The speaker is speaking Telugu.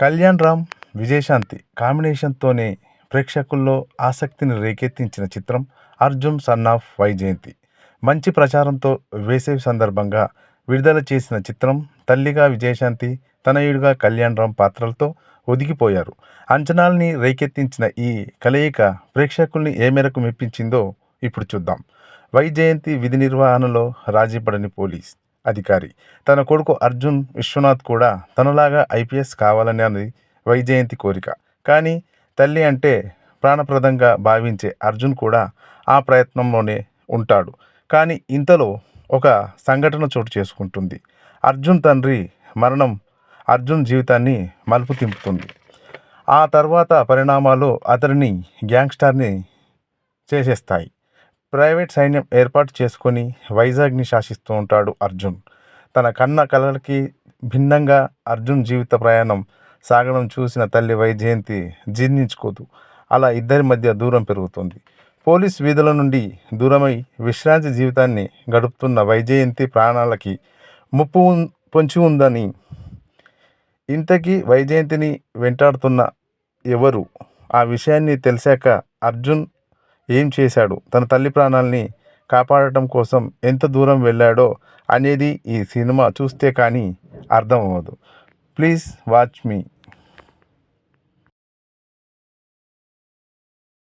కళ్యాణ్ రామ్ విజయశాంతి కాంబినేషన్తోనే ప్రేక్షకుల్లో ఆసక్తిని రేకెత్తించిన చిత్రం అర్జున్ సన్ ఆఫ్ వైజయంతి. మంచి ప్రచారంతో వేసవి సందర్భంగా విడుదల చేసిన చిత్రం తల్లిగా విజయశాంతి తనయుడిగా కళ్యాణ్ రామ్ పాత్రలతో ఒదిగిపోయారు. అంచనాల్ని రేకెత్తించిన ఈ కలయిక ప్రేక్షకుల్ని ఏ మేరకు మెప్పించిందో ఇప్పుడు చూద్దాం. వైజయంతి విధి నిర్వహణలో రాజీపడని పోలీస్ అధికారి. తన కొడుకు అర్జున్ విశ్వనాథ్ కూడా తనలాగా ఐపీఎస్ కావాలని అన్నది వైజయంతి కోరిక. కానీ తల్లి అంటే ప్రాణప్రదంగా భావించే అర్జున్ కూడా ఆ ప్రయత్నంలోనే ఉంటాడు. కానీ ఇంతలో ఒక సంఘటన చోటు చేసుకుంటుంది. అర్జున్ తండ్రి మరణం అర్జున్ జీవితాన్ని మలుపు తింపుతుంది ఆ తర్వాత పరిణామాలు అతడిని గ్యాంగ్స్టర్ని చేసేస్తాయి. ప్రైవేట్ సైన్యం ఏర్పాటు చేసుకొని వైజాగ్ని శాసిస్తూ ఉంటాడు అర్జున్. తన కన్న కలలకి భిన్నంగా అర్జున్ జీవిత ప్రయాణం సాగడం చూసిన తల్లి వైజయంతి జీర్ణించుకోదు. అలా ఇద్దరి మధ్య దూరం పెరుగుతుంది. పోలీస్ వీధుల నుండి దూరమై విశ్రాంతి జీవితాన్ని గడుపుతున్న వైజయంతి ప్రాణాలకి ముప్పు పొంచి ఉందని ఇంతకీ వైజయంతిని వెంటాడుతున్న ఎవరు? ఆ విషయాన్ని తెలిసాక అర్జున్ ఏం చేశాడు? తన తల్లి ప్రాణాల్ని కాపాడటం కోసం ఎంత దూరం వెళ్ళాడో అనేది ఈ సినిమా చూస్తే కానీ అర్థం అవ్వదు ప్లీజ్ వాచ్ మీ